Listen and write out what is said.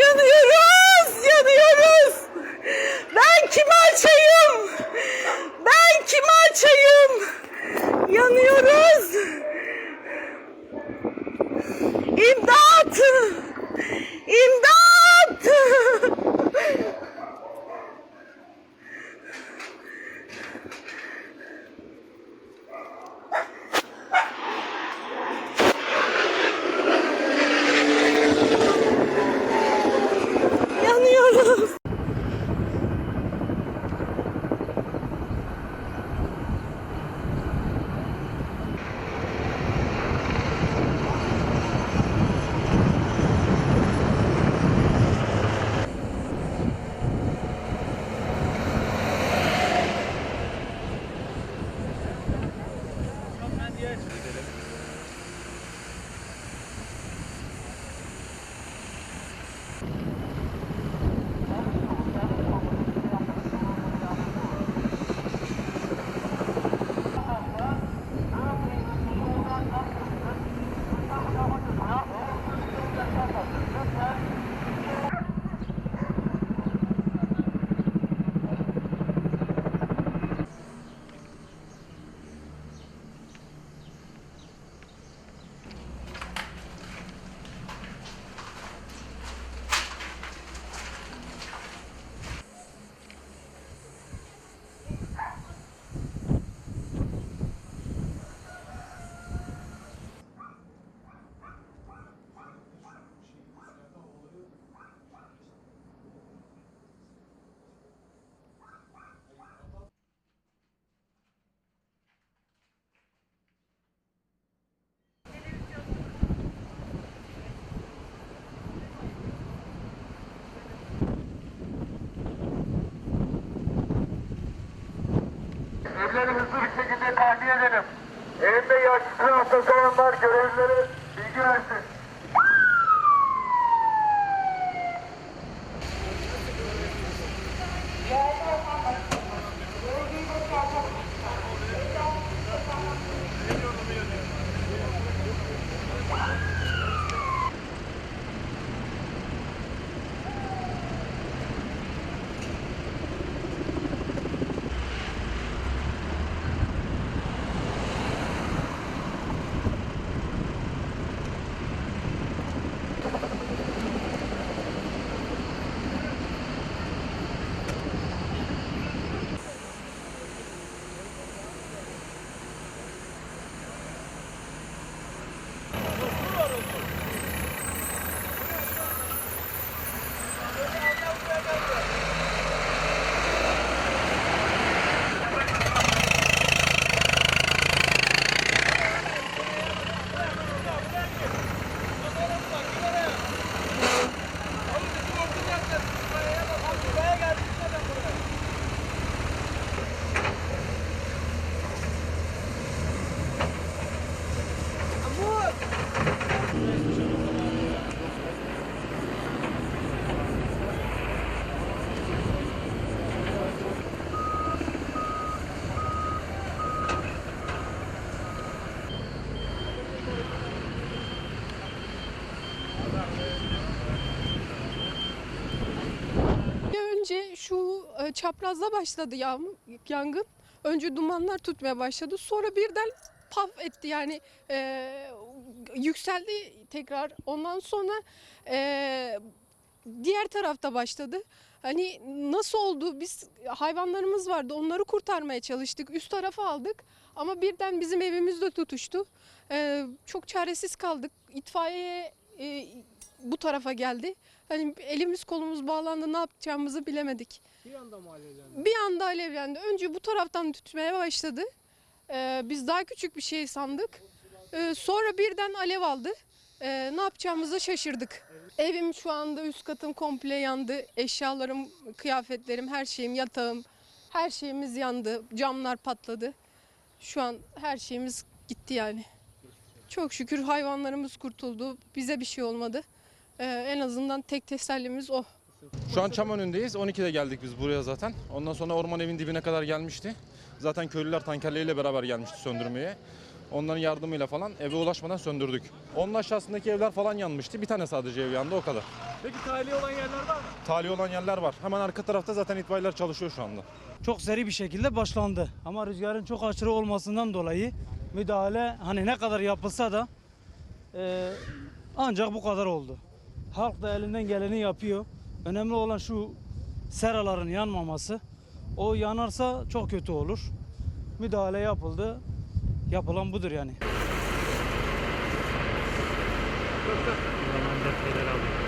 Yanıyoruz, yanıyoruz. Ben kime açayım? Ben kime açayım? Yanıyoruz. İmdat! İmdat! Evleri hızlı bir şekilde tahliye edelim. Evinde yaşlı hastası olanlar görevlileri bilgi versin. Önce şu e, çaprazda başladı yangın. Önce dumanlar tutmaya başladı. Sonra birden paf etti yani e, yükseldi tekrar. Ondan sonra e, diğer tarafta başladı. Hani nasıl oldu? Biz hayvanlarımız vardı. Onları kurtarmaya çalıştık. Üst tarafa aldık. Ama birden bizim evimiz de tutuştu. E, çok çaresiz kaldık. İtfaiye e, tarafa geldi. Hani elimiz kolumuz bağlandı ne yapacağımızı bilemedik. Bir anda mı alevlendi? Bir anda alevlendi. Önce bu taraftan tütmeye başladı. Ee, biz daha küçük bir şey sandık. Ee, sonra birden alev aldı. Ee, ne yapacağımızı şaşırdık. Evim şu anda üst katım komple yandı. Eşyalarım, kıyafetlerim, her şeyim, yatağım, her şeyimiz yandı. Camlar patladı. Şu an her şeyimiz gitti yani. Çok şükür hayvanlarımız kurtuldu. Bize bir şey olmadı. Ee, en azından tek tesellimiz o. Şu an çam önündeyiz. 12'de geldik biz buraya zaten. Ondan sonra orman evin dibine kadar gelmişti. Zaten köylüler tankerleriyle beraber gelmişti söndürmeye. Onların yardımıyla falan eve ulaşmadan söndürdük. Onun aşağısındaki evler falan yanmıştı. Bir tane sadece ev yandı o kadar. Peki tahliye olan yerler var mı? Tali olan yerler var. Hemen arka tarafta zaten itfaiyeler çalışıyor şu anda. çok seri bir şekilde başlandı. Ama rüzgarın çok aşırı olmasından dolayı müdahale hani ne kadar yapılsa da e, ancak bu kadar oldu. Halk da elinden geleni yapıyor. Önemli olan şu seraların yanmaması. O yanarsa çok kötü olur. Müdahale yapıldı. Yapılan budur yani. Zaman defteleri